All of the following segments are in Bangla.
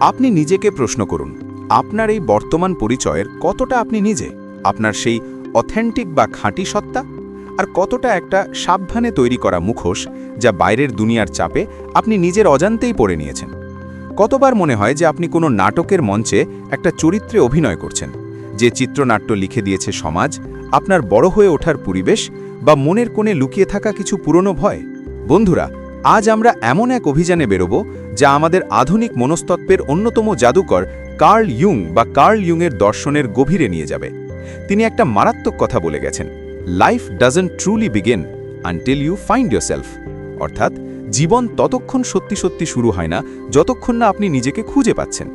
আপনি নিজেকে প্রশ্ন করুন, আপনার এই বর্তমান পরিচয়ের কতটা আপনি নিজে? আপনার সেই অথেন্টিক বা খাঁটি সত্তা? আর কতটা একটা সাবধানে তৈরি করা মুখোশ যা বাইরের দুনিয়ার চাপে আপনি নিজের অজান্তেই পড়ে নিয়েছেন? কতবার মনে হয় যে আপনি কোনো নাটকের মঞ্চে একটা চরিত্রে অভিনয় করছেন, যে চিত্রনাট্য লিখে দিয়েছে সমাজ, আপনার বড় হয়ে ওঠার পরিবেশ বা মনের কোণে লুকিয়ে থাকা কিছু পুরনো ভয়? বন্ধুরা, আজ আমরা এমন এক অভিযানে বেরোব যা আমাদের আধুনিক মনস্তত্ত্বের অন্যতম জাদুকর কার্ল ইয়ুং বা কার্ল ইয়ুংয়ের দর্শনের গভীরে নিয়ে যাবে। তিনি একটা মারাত্মক কথা বলে গেছেন life doesn't truly begin until you find self অর্থাৎ, জীবন ততক্ষণ সত্যি সত্যি শুরু হয় না, যতক্ষণ না আপনি নিজেকে খুঁজে পাচ্ছেন।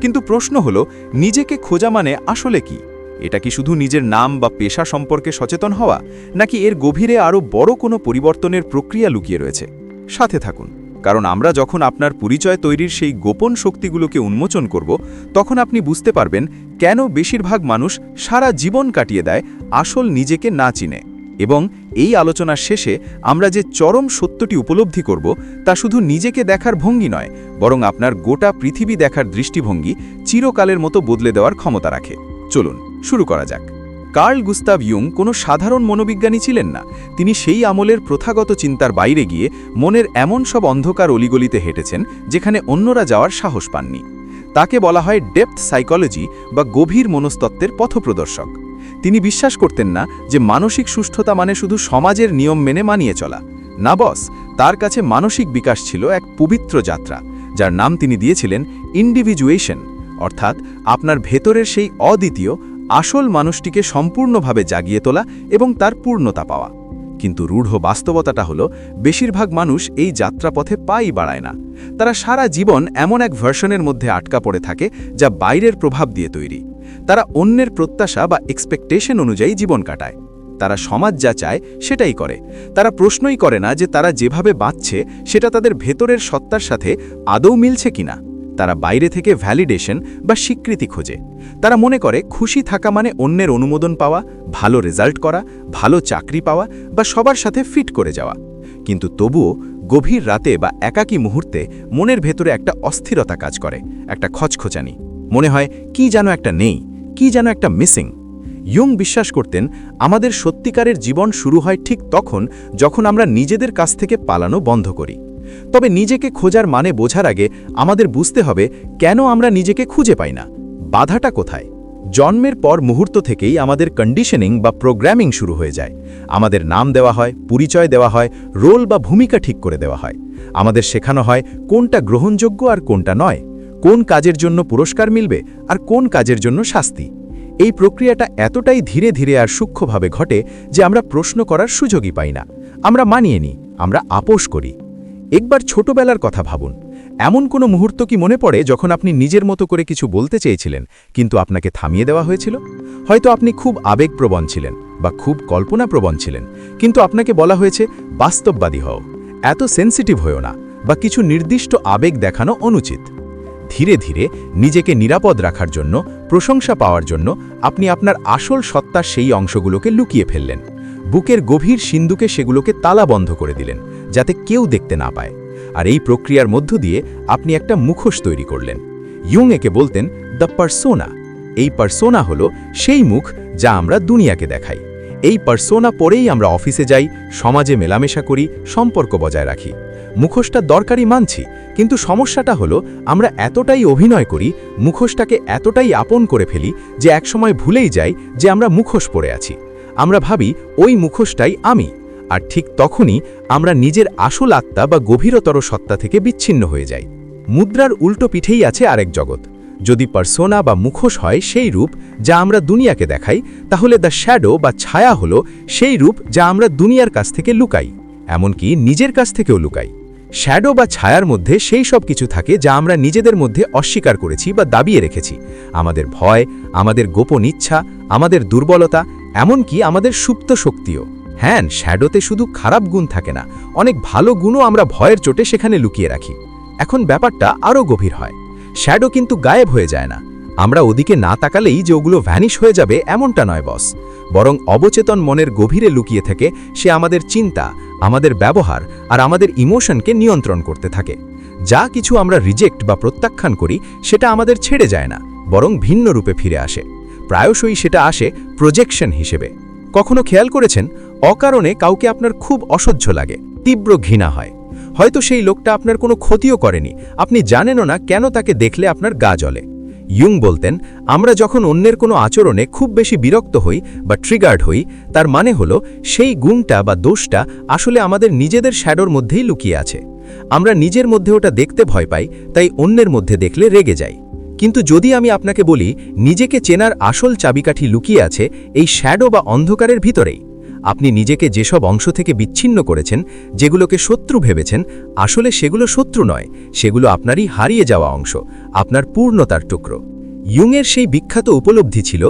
কিন্তু প্রশ্ন হলো, নিজেকে খোঁজা মানে আসলে কি? এটা কি শুধু নিজের নাম বা পেশা সম্পর্কে সচেতন হওয়া, নাকি এর গভীরে আরও বড় কোনো পরিবর্তনের প্রক্রিয়া লুকিয়ে রয়েছে? সাথে থাকুন। কারণ আমরা যখন আপনার পরিচয় তৈরির সেই গোপন শক্তিগুলোকে উন্মোচন করব, তখন আপনি বুঝতে পারবেন কেন বেশিরভাগ মানুষ সারা জীবন কাটিয়ে দেয় আসল নিজেকে না চিনে। এবং এই আলোচনার শেষে আমরা যে চরম সত্যটি উপলব্ধি করব, তা শুধু নিজেকে দেখার ভঙ্গি নয়, বরং আপনার গোটা পৃথিবী দেখার দৃষ্টিভঙ্গি চিরকালের মতো বদলে দেওয়ার ক্ষমতা রাখে। চলুন, শুরু করা যাক। কার্ল গুস্তাভ ইয়ুং কোনো সাধারণ মনোবিজ্ঞানী ছিলেন না। তিনি সেই আমলের প্রথাগত চিন্তার বাইরে গিয়ে মনের এমন সব অন্ধকার অলিগলিতে হেঁটেছেন, যেখানে অন্যরা যাওয়ার সাহস পাননি। তাকে বলা হয় ডেপথ সাইকোলজি বা গভীর মনস্তত্ত্বের পথপ্রদর্শক। তিনি বিশ্বাস করতেন না যে মানসিক সুষ্ঠুতা মানে শুধু সমাজের নিয়ম মেনে মানিয়ে চলা। না বস, তার কাছে মানসিক বিকাশ ছিল এক পবিত্র যাত্রা, যার নাম তিনি দিয়েছিলেন ইন্ডিভিজুয়েশন, অর্থাৎ আপনার ভেতরের সেই অদ্বিতীয় আসল মানুষটিকে সম্পূর্ণভাবে জাগিয়ে তোলা এবং তার পূর্ণতা পাওয়া। কিন্তু রূঢ় বাস্তবতাটা হলো, বেশিরভাগ মানুষ এই যাত্রাপথে পাই বাড়ায় না। তারা সারা জীবন এমন এক ভার্সনের মধ্যে আটকা পড়ে থাকে যা বাইরের প্রভাব দিয়ে তৈরি। তারা অন্যের প্রত্যাশা বা এক্সপেকটেশন অনুযায়ী জীবন কাটায়। তারা সমাজ যা চায় সেটাই করে। তারা প্রশ্নই করে না যে তারা যেভাবে বাঁচছে, সেটা তাদের ভেতরের সত্তার সাথে আদৌ মিলছে কিনা। তারা বাইরে থেকে ভ্যালিডেশন বা স্বীকৃতি খোঁজে। তারা মনে করে খুশি থাকা মানে অন্যের অনুমোদন পাওয়া, ভালো রেজাল্ট করা, ভালো চাকরি পাওয়া বা সবার সাথে ফিট করে যাওয়া। কিন্তু তবুও গভীর রাতে বা একাকী মুহূর্তে মনের ভেতরে একটা অস্থিরতা কাজ করে, একটা খচখচানি। মনে হয়, কি যেন একটা নেই, কি যেন একটা মিসিং ইয়ং বিশ্বাস করতেন, আমাদের সত্যিকারের জীবন শুরু হয় ঠিক তখন যখন আমরা নিজেদের কাছ থেকে পালানো বন্ধ করি। তবে নিজেকে খোঁজার মানে বোঝার আগে আমাদের বুঝতে হবে কেন আমরা নিজেকে খুঁজে পাই না। বাধাটা কোথায়? জন্মের পর মুহূর্ত থেকেই আমাদের কন্ডিশনিং বা প্রোগ্রামিং শুরু হয়ে যায়। আমাদের নাম দেওয়া হয়, পরিচয় দেওয়া হয় রোল বা ভূমিকা ঠিক করে দেওয়া হয়। আমাদের শেখানো হয় কোনটা গ্রহণযোগ্য আর কোনটা নয়। কোন কাজের জন্য পুরস্কার মিলবে আর কোন কাজের জন্য শাস্তি। এই প্রক্রিয়াটা এতটাই ধীরে ধীরে আর সূক্ষ্মভাবে ঘটে যে আমরা প্রশ্ন করার সুযোগই পাই না। আমরা মানিয়ে নিই, আমরা আপোষ করি। একবার ছোটবেলার কথা ভাবুন। এমন কোনো মুহূর্ত কি মনে পড়ে যখন আপনি নিজের মতো করে কিছু বলতে চেয়েছিলেন, কিন্তু আপনাকে থামিয়ে দেওয়া হয়েছিল? হয়তো আপনি খুব আবেগপ্রবণ ছিলেন বা খুব কল্পনাপ্রবণ ছিলেন, কিন্তু আপনাকে বলা হয়েছে, বাস্তববাদী হও। এত সেন্সিটিভ হয়েও না বা কিছু নির্দিষ্ট আবেগ দেখানো অনুচিত। ধীরে ধীরে নিজেকে নিরাপদ রাখার জন্য, প্রশংসা পাওয়ার জন্য আপনি আপনার আসল সত্তার সেই অংশগুলোকে লুকিয়ে ফেললেন। বুকের গভীর সিন্ধুকে সেগুলোকে তালা বন্ধ করে দিলেন। যাতে কেউ দেখতে না পায়। আর এই প্রক্রিয়ার মধ্য দিয়ে আপনি একটা মুখোশ তৈরি করলেন। ইয়ং একে বলতেন, দ্য পারসোনা। এই পারসোনা হলো সেই মুখ যা আমরা দুনিয়াকে দেখাই। এই পারসোনা পরেই আমরা অফিসে যাই, সমাজে মেলামেশা করি, সম্পর্ক বজায় রাখি। মুখোশটা দরকারি মানছি, কিন্তু সমস্যাটা হলো আমরা এতটাই অভিনয় করি, মুখোশটাকে এতটাই আপন করে ফেলি যে একসময় ভুলেই যাই যে আমরা মুখোশ পরে আছি। আমরা ভাবি ওই মুখোশটাই আমি। আর ঠিক তখনই আমরা নিজের আসল আত্মা বা গভীরতর সত্তা থেকে বিচ্ছিন্ন হয়ে যাই। মুদ্রার উল্টো পিঠেই আছে আরেক জগৎ। যদি পার্সোনা বা মুখোশ হয় সেই রূপ যা আমরা দুনিয়াকে দেখাই, তাহলে দ্য শ্যাডো বা ছায়া হলো সেই রূপ যা আমরা দুনিয়ার কাছ থেকে লুকাই, এমনকি নিজের কাছ থেকেও লুকাই। শ্যাডো বা ছায়ার মধ্যে সেই সব কিছু থাকে যা আমরা নিজেদের মধ্যে অস্বীকার করেছি বা দাবিয়ে রেখেছি। আমাদের ভয়, আমাদের গোপন ইচ্ছা, আমাদের দুর্বলতা, এমনকি আমাদের সুপ্ত শক্তিও। হ্যাঁ শ্যাডোতে শুধু খারাপ গুণ থাকে না, অনেক ভালো গুণও আমরা ভয়ের চোটে সেখানে লুকিয়ে রাখি। এখন ব্যাপারটা আরও গভীর হয়। শ্যাডো কিন্তু গায়েব হয়ে যায় না। আমরা ওদিকে না তাকালেই যে ওগুলো ভ্যানিশ হয়ে যাবে এমনটা নয়, বস। বরং অবচেতন মনের গভীরে লুকিয়ে থেকে সে আমাদের চিন্তা, আমাদের ব্যবহার আর আমাদের ইমোশনকে নিয়ন্ত্রণ করতে থাকে। যা কিছু আমরা রিজেক্ট বা প্রত্যাখ্যান করি, সেটা আমাদের ছেড়ে যায় না, বরং ভিন্ন রূপে ফিরে আসে। প্রায়শই সেটা আসে প্রজেকশন হিসেবে। কখনো খেয়াল করেছেন? অকারণে কাউকে আপনার খুব অসহ্য লাগে, তীব্র ঘৃণা হয়। হয়তো সেই লোকটা আপনার কোনো ক্ষতিও করেনি। আপনি জানেনও না কেন তাকে দেখলে আপনার গা জ্বলে। ইয়ুং বলতেন, আমরা যখন অন্যের কোনো আচরণে খুব বেশি বিরক্ত হই বা ট্রিগার্ড হই, তার মানে হলো সেই গুণটা বা দোষটা আসলে আমাদের নিজেদের শ্যাডোর মধ্যেই লুকিয়ে আছে। আমরা নিজের মধ্যে ওটা দেখতে ভয় পাই, তাই অন্যের মধ্যে দেখলে রেগে যাই। কিন্তু যদি আমি আপনাকে বলি, নিজেকে চেনার আসল চাবিকাঠি লুকিয়ে আছে এই শ্যাডো বা অন্ধকারের ভিতরেই। আপনি নিজেকে যেসব অংশ থেকে বিচ্ছিন্ন করেছেন, যেগুলোকে শত্রু ভেবেছেন, আসলে সেগুলো শত্রু নয়, সেগুলো আপনারই হারিয়ে যাওয়া অংশ, আপনার পূর্ণতার টুকরো। ইয়ুংয়ের সেই বিখ্যাত উপলব্ধি ছিল,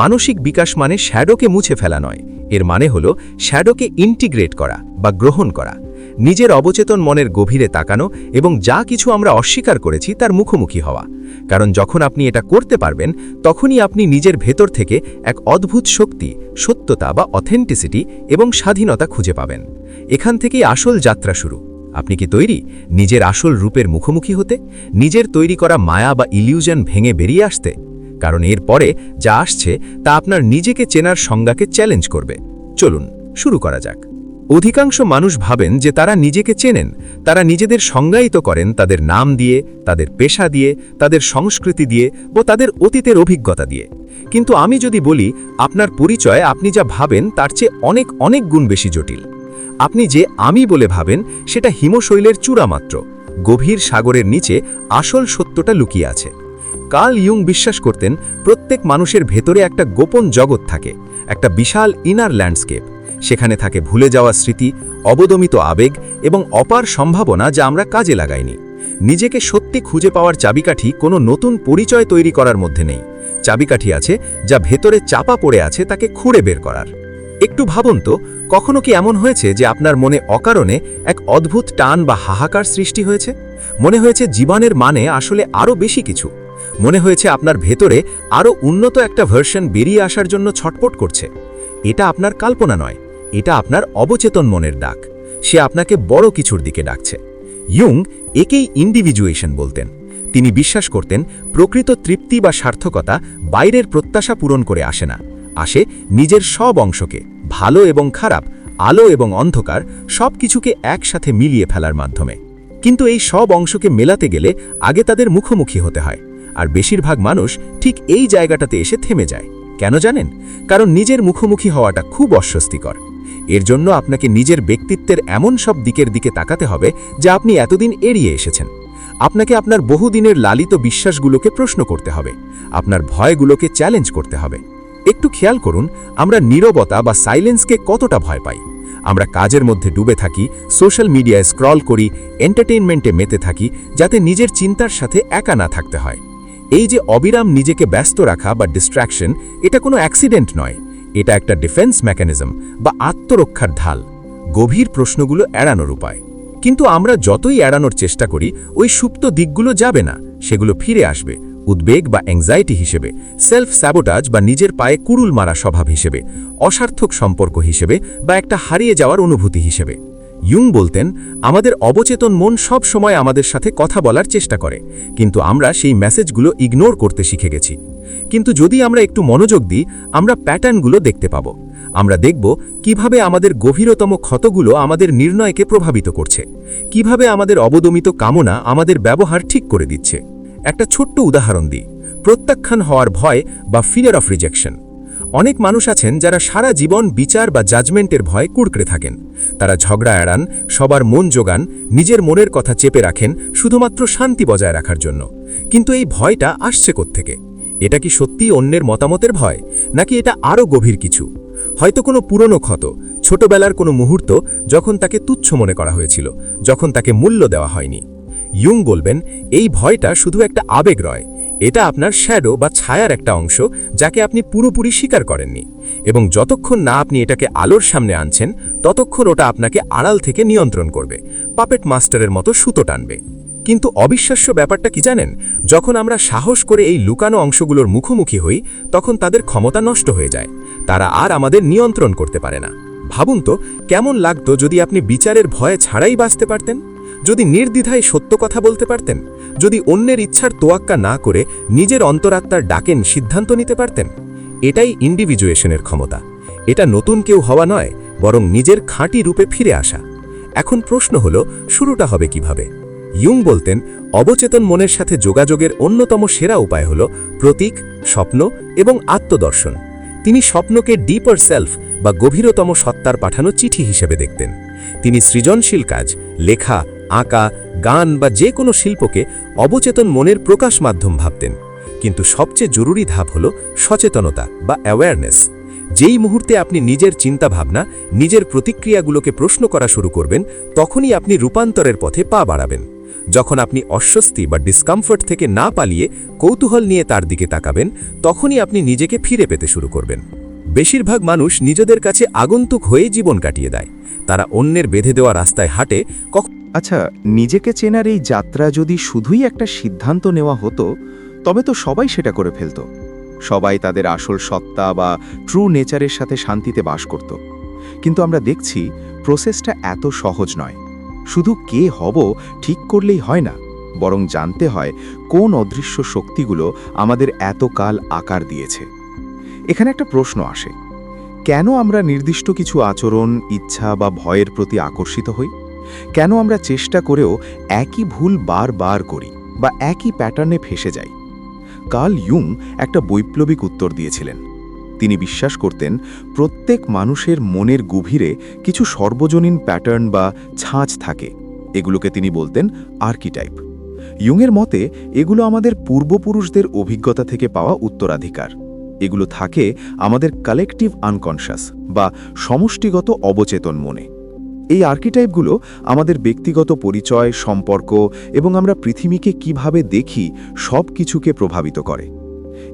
মানসিক বিকাশ মানে শ্যাডোকে মুছে ফেলা নয়, এর মানে হল শ্যাডোকে ইন্টিগ্রেট করা বা গ্রহণ করা। নিজের অবচেতন মনের গভীরে তাকানো এবং যা কিছু আমরা অস্বীকার করেছি তার মুখোমুখি হওয়া। কারণ যখন আপনি এটা করতে পারবেন, তখনই আপনি নিজের ভেতর থেকে এক অদ্ভুত শক্তি, সত্যতা বা অথেন্টিসিটি এবং স্বাধীনতা খুঁজে পাবেন। এখান থেকেই আসল যাত্রা শুরু। আপনি কি তৈরি? নিজের আসল রূপের মুখোমুখি হতে? নিজের তৈরি করা মায়া বা ইলিউশন ভেঙে বেরিয়ে আসতে? কারণ এর পরে যা আসছে তা আপনার নিজেকে চেনার সংজ্ঞাকে চ্যালেঞ্জ করবে। চলুন, শুরু করা যাক। অধিকাংশ মানুষ ভাবেন যে তারা নিজেকে চেনেন, তারা নিজেদের সংজ্ঞায়িত করেন, তাদের নাম দিয়ে, তাদের পেশা দিয়ে, তাদের সংস্কৃতি দিয়ে ও তাদের অতীতের অভিজ্ঞতা দিয়ে। কিন্তু আমি যদি বলি, আপনার পরিচয়, আপনি যা ভাবেন তার চেয়ে অনেক অনেক গুণ বেশি জটিল। আপনি যে আমি বলে ভাবেন, সেটা হিমশৈলের চূড়া মাত্র। গভীর সাগরের নিচে আসল সত্যটা লুকিয়ে আছে। কার্ল ইয়ুং বিশ্বাস করতেন, প্রত্যেক মানুষের ভেতরে একটা গোপন জগৎ থাকে, একটা বিশাল ইনার ল্যান্ডস্কেপ সেখানে থাকে ভুলে যাওয়া স্মৃতি, অবদমিত আবেগ এবং অপার সম্ভাবনা যা আমরা কাজে লাগাইনি। নিজেকে সত্যি খুঁজে পাওয়ার চাবিকাঠি কোনো নতুন পরিচয় তৈরি করার মধ্যে নেই। চাবিকাঠি আছে যা ভেতরে চাপা পড়ে আছে তাকে খুঁড়ে বের করার। একটু ভাবুন তো, কখনো কি এমন হয়েছে যে আপনার মনে অকারণে এক অদ্ভুত টান বা হাহাকার সৃষ্টি হয়েছে? মনে হয়েছে জীবনের মানে আসলে আরও বেশি কিছু। মনে হয়েছে আপনার ভেতরে আরও উন্নত একটা ভার্সন বেরিয়ে আসার জন্য ছটপট করছে। এটা আপনার কল্পনা নয়। এটা আপনার অবচেতন মনের ডাক। সে আপনাকে বড় কিছুর দিকে ডাকছে। ইয়ুং একেই ইন্ডিভিজুয়েশন বলতেন। তিনি বিশ্বাস করতেন, প্রকৃত তৃপ্তি বা সার্থকতা বাইরের প্রত্যাশা পূরণ করে আসে না। আসে নিজের সব অংশকে, ভালো এবং খারাপ, আলো এবং অন্ধকার সব কিছুকে একসাথে মিলিয়ে ফেলার মাধ্যমে। কিন্তু এই সব অংশকে মেলাতে গেলে আগে তাদের মুখোমুখি হতে হয়। আর বেশিরভাগ মানুষ ঠিক এই জায়গাটাতে এসে থেমে যায়। কেন জানেন? কারণ নিজের মুখোমুখি হওয়াটা খুব অস্বস্তিকর। এর জন্য আপনাকে নিজের ব্যক্তিত্বের এমন সব দিকের দিকে তাকাতে হবে যা আপনি এতদিন এড়িয়ে এসেছেন। আপনাকে আপনার বহুদিনের লালিত বিশ্বাসগুলোকে প্রশ্ন করতে হবে, আপনার ভয়গুলোকে চ্যালেঞ্জ করতে হবে। একটু খেয়াল করুন, আমরা নীরবতা বা সাইলেন্সকে কতটা ভয় পাই। আমরা কাজের মধ্যে ডুবে থাকি, সোশ্যাল মিডিয়ায় স্ক্রল করি, এন্টারটেইনমেন্টে মেতে থাকি, যাতে নিজের চিন্তার সাথে একা না থাকতে হয়। এই যে অবিরাম নিজেকে ব্যস্ত রাখা বা ডিস্ট্র্যাকশন এটা কোনো অ্যাক্সিডেন্ট নয়। এটা একটা ডিফেন্স মেকানিজম বা আত্মরক্ষার ঢাল, গভীর প্রশ্নগুলো এড়ানোর উপায়। কিন্তু আমরা যতই এড়ানোর চেষ্টা করি, ওই সুপ্ত দিকগুলো যাবে না, সেগুলো ফিরে আসবে, উদ্বেগ বা অ্যাংজাইটি হিসেবে সেলফ স্যাবোটাজ বা নিজের পায়ে কুরুল মারা স্বভাব হিসেবে, অসার্থক সম্পর্ক হিসেবে বা একটা হারিয়ে যাওয়ার অনুভূতি হিসেবে। ইয়ুং বলতেন, আমাদের অবচেতন মন সব সময় আমাদের সাথে কথা বলার চেষ্টা করে, কিন্তু আমরা সেই মেসেজগুলো ইগনোর করতে শিখে গেছি। কিন্তু যদি আমরা একটু মনোযোগ দিই, আমরা প্যাটার্নগুলো দেখতে পাব। আমরা দেখব কীভাবে আমাদের গভীরতম ক্ষতগুলো আমাদের নির্ণয়কে প্রভাবিত করছে, কীভাবে আমাদের অবদমিত কামনা আমাদের ব্যবহার ঠিক করে দিচ্ছে। একটা ছোট্ট উদাহরণ দিই, প্রত্যাখ্যান হওয়ার ভয় বা ফিয়ার অফ রিজেকশন অনেক মানুষ আছেন যারা সারা জীবন বিচার বা জাজমেন্টের ভয় কুড়কড়ে থাকেন। তারা ঝগড়া এড়ান, সবার মন যোগান নিজের মনের কথা চেপে রাখেন, শুধুমাত্র শান্তি বজায় রাখার জন্য। কিন্তু এই ভয়টা আসছে থেকে এটা কি সত্যি অন্যের মতামতের ভয়, নাকি এটা আরও গভীর কিছু? হয়তো কোনো পুরনো ক্ষত, ছোটবেলার কোনো মুহূর্ত যখন তাকে তুচ্ছ মনে করা হয়েছিল, যখন তাকে মূল্য দেওয়া হয়নি। ইয়ুং বলবেন, এই ভয়টা শুধু একটা আবেগ রয়। এটা আপনার শ্যাডো বা ছায়ার একটা অংশ যাকে আপনি পুরোপুরি স্বীকার করেননি। এবং যতক্ষণ না আপনি এটাকে আলোর সামনে আনছেন, ততক্ষণ ওটা আপনাকে আড়াল থেকে নিয়ন্ত্রণ করবে, পাপেট মাস্টারের মতো সুতো টানবে। কিন্তু অবিশ্বাস্য ব্যাপারটা কি জানেন? যখন আমরা সাহস করে এই লুকানো অংশগুলোর মুখোমুখি হই, তখন তাদের ক্ষমতা নষ্ট হয়ে যায়। তারা আর আমাদের নিয়ন্ত্রণ করতে পারে না। ভাবুন তো, কেমন লাগতো যদি আপনি বিচারের ভয়ে ছাড়াই বাঁচতে পারতেন? যদি নির্দ্বিধায় সত্য কথা বলতে পারতেন? যদি অন্যের ইচ্ছার তোয়াক্কা না করে নিজের অন্তরাত্মার ডাকেন সিদ্ধান্ত নিতে পারতেন? এটাই ইন্ডিভিজুয়েশনের ক্ষমতা। এটা নতুন কেউ হওয়া নয়, বরং নিজের খাঁটি রূপে ফিরে আসা। এখন প্রশ্ন হল, শুরুটা হবে কীভাবে? ইয়ুং বলতেন, অবচেতন মনের সাথে যোগাযোগের অন্যতম সেরা উপায় হল প্রতীক, স্বপ্ন এবং আত্মদর্শন। তিনি স্বপ্নকে ডিপার সেলফ বা গভীরতম সত্তার পাঠানো চিঠি হিসেবে দেখতেন। তিনি সৃজনশীল কাজ, লেখা, আঁকা, গান বা যে কোনো শিল্পকে অবচেতন মনের প্রকাশ মাধ্যম ভাবতেন। কিন্তু সবচেয়ে জরুরি ধাপ হল সচেতনতা বা অ্যাওয়ারনেস যেই মুহূর্তে আপনি নিজের চিন্তাভাবনা, নিজের প্রতিক্রিয়াগুলোকে প্রশ্ন করা শুরু করবেন, তখনই আপনি রূপান্তরের পথে পা বাড়াবেন। যখন আপনি অস্বস্তি বা ডিসকমফোর্ট থেকে না পালিয়ে কৌতূহল নিয়ে তার দিকে তাকাবেন, তখনই আপনি নিজেকে ফিরে পেতে শুরু করবেন। বেশিরভাগ মানুষ নিজেদের কাছে আগন্তুক হয়ে জীবন কাটিয়ে দেয়। তারা অন্যের বেঁধে দেওয়া রাস্তায় হাঁটে আচ্ছা নিজেকে চেনার এই যাত্রা যদি শুধুই একটা সিদ্ধান্ত নেওয়া হতো, তবে তো সবাই সেটা করে ফেলত। সবাই তাদের আসল সত্তা বা ট্রু নেচারের সাথে শান্তিতে বাস করত। কিন্তু আমরা দেখছি প্রসেসটা এত সহজ নয়। শুধু কে হব ঠিক করলেই হয় না, বরং জানতে হয় কোন অদৃশ্য শক্তিগুলো আমাদের এতকাল আকার দিয়েছে। এখানে একটা প্রশ্ন আসে, কেন আমরা নির্দিষ্ট কিছু আচরণ, ইচ্ছা বা ভয়ের প্রতি আকর্ষিত হই? কেন আমরা চেষ্টা করেও একই ভুল বারবার করি বা একই প্যাটার্নে ফেসে যাই? কার্ল ইয়ুং একটা বৈপ্লবিক উত্তর দিয়েছিলেন। তিনি বিশ্বাস করতেন, প্রত্যেক মানুষের মনের গভীরে কিছু সর্বজনীন প্যাটার্ন বা ছাঁচ থাকে। এগুলোকে তিনি বলতেন আর্কিটাইপ। ইয়ুংয়ের মতে, এগুলো আমাদের পূর্বপুরুষদের অভিজ্ঞতা থেকে পাওয়া উত্তরাধিকার। এগুলো থাকে আমাদের কালেকটিভ আনকনশাস বা সমষ্টিগত অবচেতন মনে। এই আর্কিটাইপগুলো আমাদের ব্যক্তিগত পরিচয়, সম্পর্ক এবং আমরা পৃথিবীকে কীভাবে দেখি সব কিছুকে প্রভাবিত করে।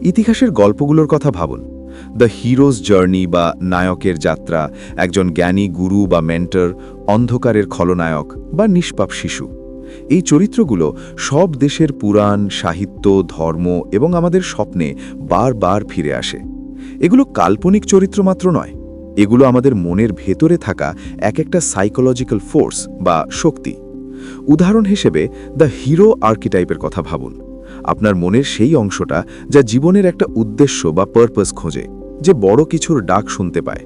ইতিহাসের গল্পগুলোর কথা ভাবুন। দ্য হিরোজ জার্নি বা নায়কের যাত্রা, একজন জ্ঞানী গুরু বা মেন্টর, অন্ধকারের খলনায়ক বা নিষ্পাপ শিশু। এই চরিত্রগুলো সব দেশের পুরাণ, সাহিত্য, ধর্ম এবং আমাদের স্বপ্নে বারবার ফিরে আসে। এগুলো কাল্পনিক চরিত্র মাত্র নয়। এগুলো আমাদের মনের ভেতরে থাকা এক একটা সাইকোলজিক্যাল ফোর্স বা শক্তি। উদাহরণ হিসেবে, দ্য হিরো আর্কিটাইপের কথা ভাবুন। আপনার মনের সেই অংশটা যা জীবনের একটা উদ্দেশ্য বা পারপাস খোঁজে, যে বড় কিছুর ডাক শুনতে পায়,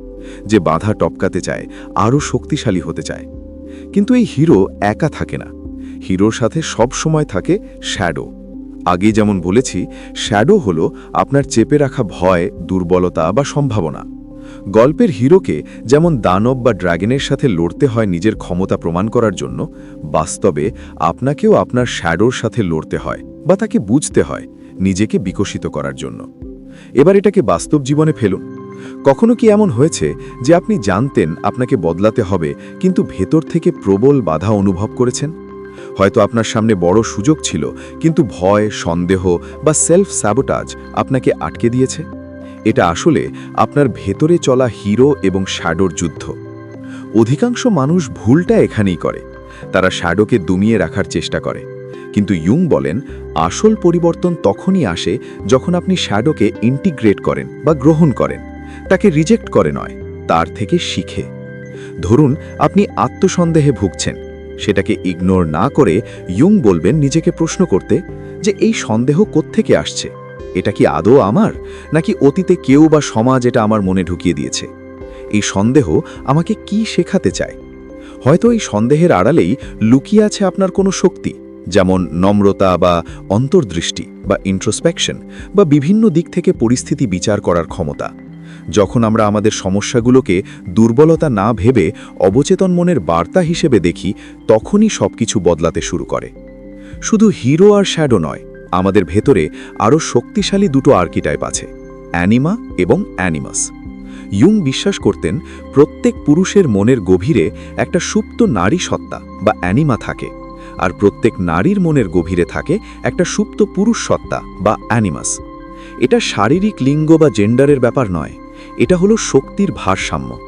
যে বাধা টপকাতে চায়, আরও শক্তিশালী হতে চায়। কিন্তু এই হিরো একা থাকে না। হিরোর সাথে সব সময় থাকে শ্যাডো আগে যেমন বলেছি শ্যাডো হলো আপনার চেপে রাখা ভয়, দুর্বলতা বা সম্ভাবনা। গল্পের হিরোকে যেমন দানব বা ড্রাগনের সাথে লড়তে হয় নিজের ক্ষমতা প্রমাণ করার জন্য, বাস্তবে আপনাকেও আপনার শ্যাডোর সাথে লড়তে হয়। বা তাকে বুঝতে হয় নিজেকে বিকশিত করার জন্য। এবার এটাকে বাস্তব জীবনে ফেলুন। কখনো কি এমন হয়েছে যে আপনি জানতেন আপনাকে বদলাতে হবে, কিন্তু ভেতর থেকে প্রবল বাধা অনুভব করেছেন? হয়তো আপনার সামনে বড় সুযোগ ছিল, কিন্তু ভয়, সন্দেহ বা সেলফ স্যাবোটাজ আপনাকে আটকে দিয়েছে? এটা আসলে আপনার ভেতরে চলা হিরো এবং শ্যাডোর যুদ্ধ। অধিকাংশ মানুষ ভুলটা এখানেই করে। তারা শ্যাডোকে দমিয়ে রাখার চেষ্টা করে। কিন্তু ইয়ুং বলেন, আসল পরিবর্তন তখনই আসে যখন আপনি শ্যাডোকে ইন্টিগ্রেট করেন বা গ্রহণ করেন। তাকে রিজেক্ট করে নয়, তার থেকে শিখে। ধরুন, আপনি আত্মসন্দেহে ভুগছেন। সেটাকে ইগনোর না করে ইয়ুং বলবেন নিজেকে প্রশ্ন করতে যে, এই সন্দেহ কোত্থেকে আসছে? এটা কি আদৌ আমার? নাকি অতীতে কেউ বা সমাজ এটা আমার মনে ঢুকিয়ে দিয়েছে? এই সন্দেহ আমাকে কি শেখাতে চায়? হয়তো এই সন্দেহের আড়ালেই লুকিয়ে আছে আপনার কোনো শক্তি। যেমন নম্রতা বা অন্তর্দৃষ্টি বা ইন্ট্রোস্পেকশন বা বিভিন্ন দিক থেকে পরিস্থিতি বিচার করার ক্ষমতা। যখন আমরা আমাদের সমস্যাগুলোকে দুর্বলতা না ভেবে অবচেতন মনের বার্তা হিসেবে দেখি, তখনই সবকিছু বদলাতে শুরু করে। শুধু হিরো আর শ্যাডো নয়, আমাদের ভেতরে আরও শক্তিশালী দুটো আর্কিটাইপ আছে অ্যানিমা এবং অ্যানিমাস ইয়ুং বিশ্বাস করতেন, প্রত্যেক পুরুষের মনের গভীরে একটা সুপ্ত নারী সত্তা বা অ্যানিমা থাকে। আর প্রত্যেক নারীর মনের গভীরে থাকে একটা সুপ্ত পুরুষ সত্তা বা অ্যানিমাস। এটা শারীরিক লিঙ্গ বা জেন্ডারের ব্যাপার নয়, এটা হলো শক্তির ভারসাম্য।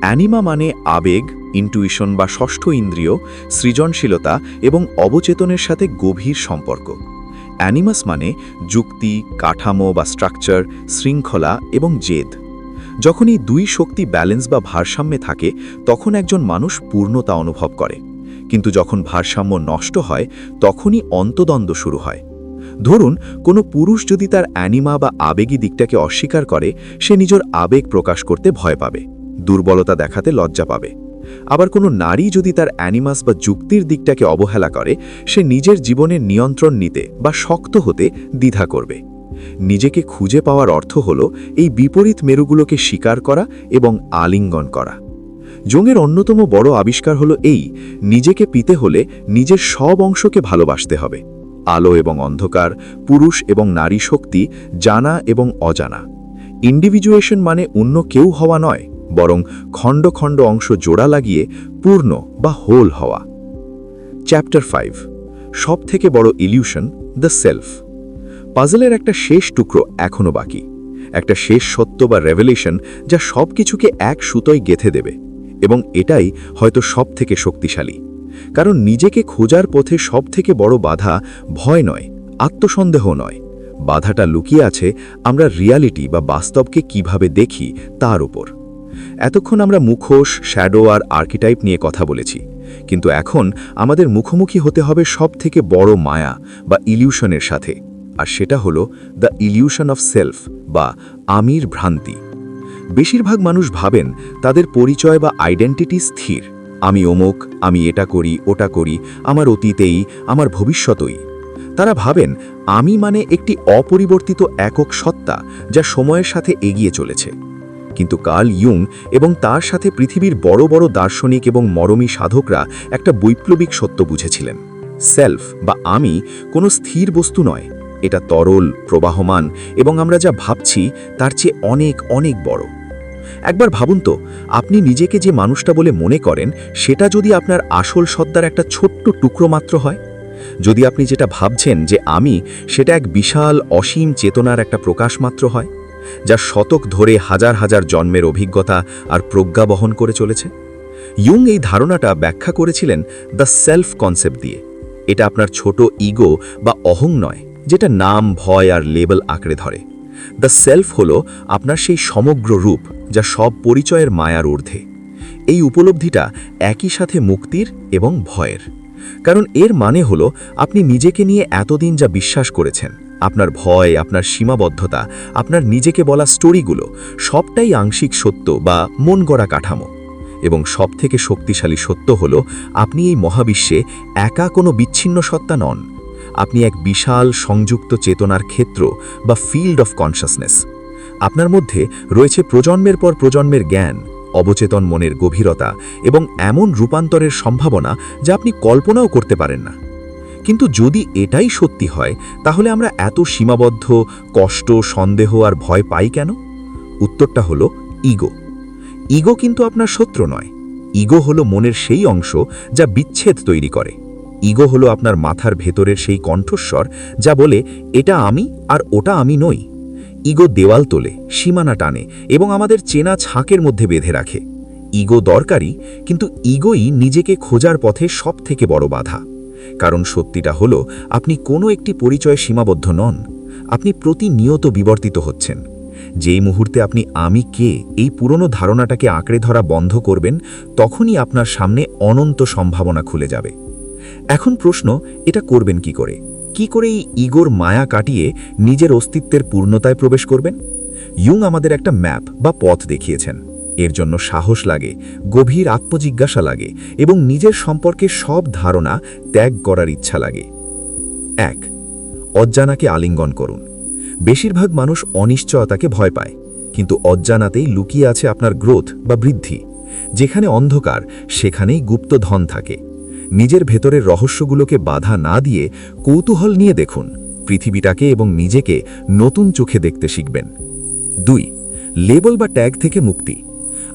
অ্যানিমা মানে আবেগ, ইন্টুইশন বা ষষ্ঠ ইন্দ্রিয়, সৃজনশীলতা এবং অবচেতনের সাথে গভীর সম্পর্ক। অ্যানিমাস মানে যুক্তি, কাঠামো বা স্ট্রাকচার, শৃঙ্খলা এবং জেদ। যখন এই দুই শক্তি ব্যালেন্স বা ভারসাম্যে থাকে, তখন একজন মানুষ পূর্ণতা অনুভব করে। কিন্তু যখন ভারসাম্য নষ্ট হয়, তখনই অন্তদ্বন্দ্ব শুরু হয়। ধরুন, কোনো পুরুষ যদি তার অ্যানিমা বা আবেগী দিকটাকে অস্বীকার করে, সে নিজের আবেগ প্রকাশ করতে ভয় পাবে, দুর্বলতা দেখাতে লজ্জা পাবে। আবার কোনো নারী যদি তার অ্যানিমাস বা যুক্তির দিকটাকে অবহেলা করে, সে নিজের জীবনের নিয়ন্ত্রণ নিতে বা শক্ত হতে দ্বিধা করবে। নিজেকে খুঁজে পাওয়ার অর্থ হল, এই বিপরীত মেরুগুলোকে স্বীকার করা এবং আলিঙ্গন করা। জংয়ের অন্যতম বড় আবিষ্কার হলো এই, নিজেকে পিতে হলে নিজের সব অংশকে ভালোবাসতে হবে। আলো এবং অন্ধকার, পুরুষ এবং নারী শক্তি, জানা এবং অজানা। ইন্ডিভিজুয়েশন মানে অন্য কেউ হওয়া নয়, বরং খণ্ড খণ্ড অংশ জোড়া লাগিয়ে পূর্ণ বা হোল হওয়া। চ্যাপ্টার ফাইভ সব থেকে বড় ইলিউশন দ্য সেলফ পাজলের একটা শেষ টুকরো এখনও বাকি। একটা শেষ সত্য বা রেভেলেশন যা সব কিছুকে এক সুতোয় গেথে দেবে। এবং এটাই হয়তো সব থেকে শক্তিশালী। কারণ নিজেকে খোঁজার পথে সব থেকে বড় বাধা ভয় নয়, আত্মসন্দেহ নয়। বাধাটা লুকিয়ে আছে আমরা রিয়ালিটি বা বাস্তবকে কীভাবে দেখি তার উপর। এতক্ষণ আমরা মুখোশ, শ্যাডো আর আর্কিটাইপ নিয়ে কথা বলেছি। কিন্তু এখন আমাদের মুখোমুখি হতে হবে সব থেকে বড় মায়া বা ইলিউশনের সাথে। আর সেটা হলো দ্য ইলিউশন অফ সেলফ বা আমির ভ্রান্তি। বেশিরভাগ মানুষ ভাবেন তাদের পরিচয় বা আইডেন্টিটি স্থির। আমি অমুক, আমি এটা করি, ওটা করি, আমার অতীতেই, আমার ভবিষ্যতই। তারা ভাবেন, আমি মানে একটি অপরিবর্তিত একক সত্তা যা সময়ের সাথে এগিয়ে চলেছে। কিন্তু কার্ল ইয়ুং এবং তার সাথে পৃথিবীর বড় বড় দার্শনিক এবং মরমী সাধকরা একটা বৈপ্লবিক সত্য বুঝেছিলেন। সেলফ বা আমি কোনো স্থির বস্তু নয়। এটা তরল, প্রবাহমান এবং আমরা যা ভাবছি তার চেয়ে অনেক অনেক বড়। একবার ভাবুন তো, আপনি নিজেকে যে মানুষটা বলে মনে করেন, সেটা যদি আপনার আসল সত্তার একটা ছোট্ট টুকরো মাত্র হয়? যদি আপনি যেটা ভাবছেন যে আমি, সেটা এক বিশাল, অসীম চেতনার একটা প্রকাশ মাত্র হয়, যা শতক ধরে হাজার হাজার জন্মের অভিজ্ঞতা আর প্রজ্ঞা বহন করে চলেছে? ইয়ুং এই ধারণাটা ব্যাখ্যা করেছিলেন দ্য সেলফ কনসেপ্ট দিয়ে। এটা আপনার ছোট ইগো বা অহং নয় যেটা নাম, ভয় আর লেবেল আঁকড়ে ধরে। দ্য সেলফ হল আপনার সেই সমগ্র রূপ যা সব পরিচয়ের মায়ার ঊর্ধ্বে। এই উপলব্ধিটা একই সাথে মুক্তির এবং ভয়ের। কারণ এর মানে হল আপনি নিজেকে নিয়ে এতদিন যা বিশ্বাস করেছেন, আপনার ভয়, আপনার সীমাবদ্ধতা, আপনার নিজেকে বলা স্টোরিগুলো, সবটাই আংশিক সত্য বা মন গড়া কাঠামো। এবং সবথেকে শক্তিশালী সত্য হল আপনি এই মহাবিশ্বে একা কোনো বিচ্ছিন্ন সত্তা নন। আপনি এক বিশাল সংযুক্ত চেতনার ক্ষেত্র বা ফিল্ড অফ কনসাসনেস আপনার মধ্যে রয়েছে প্রজন্মের পর প্রজন্মের জ্ঞান, অবচেতন মনের গভীরতা এবং এমন রূপান্তরের সম্ভাবনা যা আপনি কল্পনাও করতে পারেন না। কিন্তু যদি এটাই সত্যি হয়, তাহলে আমরা এত সীমাবদ্ধ, কষ্ট, সন্দেহ আর ভয় পাই কেন? উত্তরটা হলো ইগো ইগো কিন্তু আপনার শত্রু নয়। ইগো হলো মনের সেই অংশ যা বিচ্ছেদ তৈরি করে। ইগো হলো আপনার মাথার ভেতরের সেই কণ্ঠস্বর যা বলে, এটা আমি আর ওটা আমি নই। ইগো দেওয়াল তোলে, সীমানা টানে এবং আমাদের চেনা ছাঁকের মধ্যে বেঁধে রাখে। ইগো দরকারি, কিন্তু ইগোই নিজেকে খোঁজার পথে সব থেকে বড় বাধা। কারণ সত্যিটা হলো, আপনি কোনো একটি পরিচয়ে সীমাবদ্ধ নন। আপনি প্রতিনিয়ত বিবর্তিত হচ্ছেন। যেই মুহূর্তে আপনি আমি কে, এই পুরনো ধারণাটাকে আঁকড়ে ধরা বন্ধ করবেন, তখনই আপনার সামনে অনন্ত সম্ভাবনা খুলে যাবে। এখন প্রশ্ন, এটা করবেন কি করে? কি করে এই ইগোর মায়া কাটিয়ে নিজের অস্তিত্বের পূর্ণতায় প্রবেশ করবেন? ইয়ুং আমাদের একটা ম্যাপ বা পথ দেখিয়েছেন। এর জন্য সাহস লাগে, গভীর আত্মজিজ্ঞাসা লাগে এবং নিজের সম্পর্কে সব ধারণা ত্যাগ করার ইচ্ছা লাগে। এক অজ্জানাকে আলিঙ্গন করুন। বেশিরভাগ মানুষ অনিশ্চয়তাকে ভয় পায়, কিন্তু অজ্জানাতেই লুকিয়ে আছে আপনার গ্রোথ বা বৃদ্ধি। যেখানে অন্ধকার, সেখানেই গুপ্তধন থাকে। নিজের ভেতরের রহস্যগুলোকে বাধা না দিয়ে কৌতূহল নিয়ে দেখুন, পৃথিবীটাকে এবং নিজেকে নতুন চোখে দেখতে শিখবেন। দুই, লেবল বা ট্যাগ থেকে মুক্তি।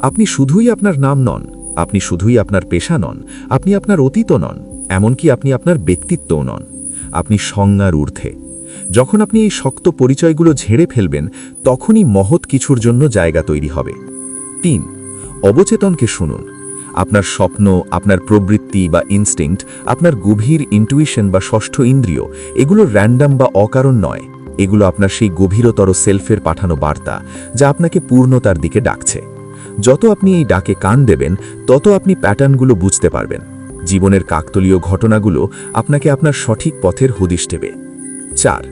আপনি শুধুই আপনার নাম নন, আপনি শুধুই আপনার পেশা নন, আপনি আপনার অতীত নন, এমনকি আপনি আপনার ব্যক্তিত্বও নন। আপনি সংজ্ঞার ঊর্ধ্বে। যখন আপনি এই শক্ত পরিচয়গুলো ঝেড়ে ফেলবেন, তখনই মহৎ কিছুর জন্য জায়গা তৈরি হবে। তিন, অবচেতনকে শুনুন। আপনার স্বপ্ন, আপনার প্রবৃত্তি বা ইনস্টিংক্ট আপনার গভীর ইন্টুইশন বা ষষ্ঠ ইন্দ্রিয়, এগুলো র্যান্ডাম বা অকারণ নয়। এগুলো আপনার সেই গভীরতর সেলফের পাঠানো বার্তা, যা আপনাকে পূর্ণতার দিকে ডাকছে। যত আপনি এই ডাকে কান দেবেন, তত আপনি প্যাটার্নগুলো বুঝতে পারবেন। জীবনের কাকতলীয় ঘটনাগুলো আপনাকে আপনার সঠিক পথের হদিশ দেবে। চার,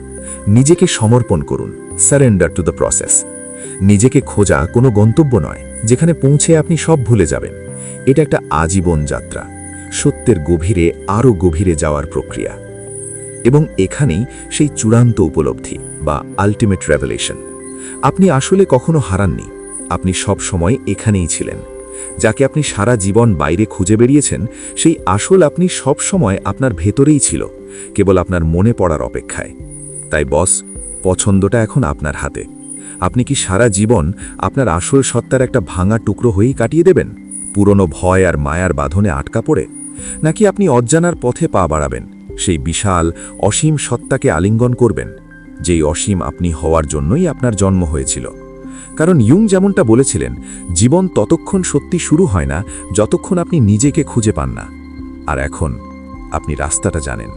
নিজেকে সমর্পণ করুন সারেন্ডার টু দ্য প্রসেস নিজেকে খোঁজা কোনো গন্তব্য নয়, যেখানে পৌঁছে আপনি সব ভুলে যাবেন। এটা একটা আজীবন যাত্রা, সত্যের গভীরে, আরও গভীরে যাওয়ার প্রক্রিয়া। এবং এখানেই সেই চূড়ান্ত উপলব্ধি বা আলটিমেট রেভেলেশন আপনি আসলে কখনো হারাননি, আপনি সব সময় এখানেই ছিলেন। যাকে আপনি সারা জীবন বাইরে খুঁজে বেরিয়েছেন, সেই আসল আপনি সব সময় আপনার ভেতরেই ছিল, কেবল আপনার মনে পড়ার অপেক্ষায়। তাই বস, পছন্দটা এখন আপনার হাতে। আপনি কি সারা জীবন আপনার আসল সত্তার একটা ভাঙা টুকরো হয়েই কাটিয়ে দেবেন? পুরনো ভয় আর মায়ার বাঁধনে আটকা পড়ে, নাকি আপনি অজ্জানার পথে পা বাড়াবেন, সেই বিশাল, অসীম সত্তাকে আলিঙ্গন করবেন, যেই অসীম আপনি হওয়ার জন্যই আপনার জন্ম হয়েছিল। কারণ ইয়ুং যেমনটা বলেছিলেন, জীবন ততক্ষণ সত্যি শুরু হয় না, যতক্ষণ আপনি নিজেকে খুঁজে পান না। আর এখন আপনি রাস্তাটা জানেন।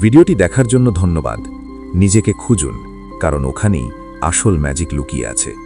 ভিডিওটি দেখার জন্য ধন্যবাদ। নিজেকে খুঁজুন, কারণ ওখানেই আসল ম্যাজিক লুকিয়ে আছে।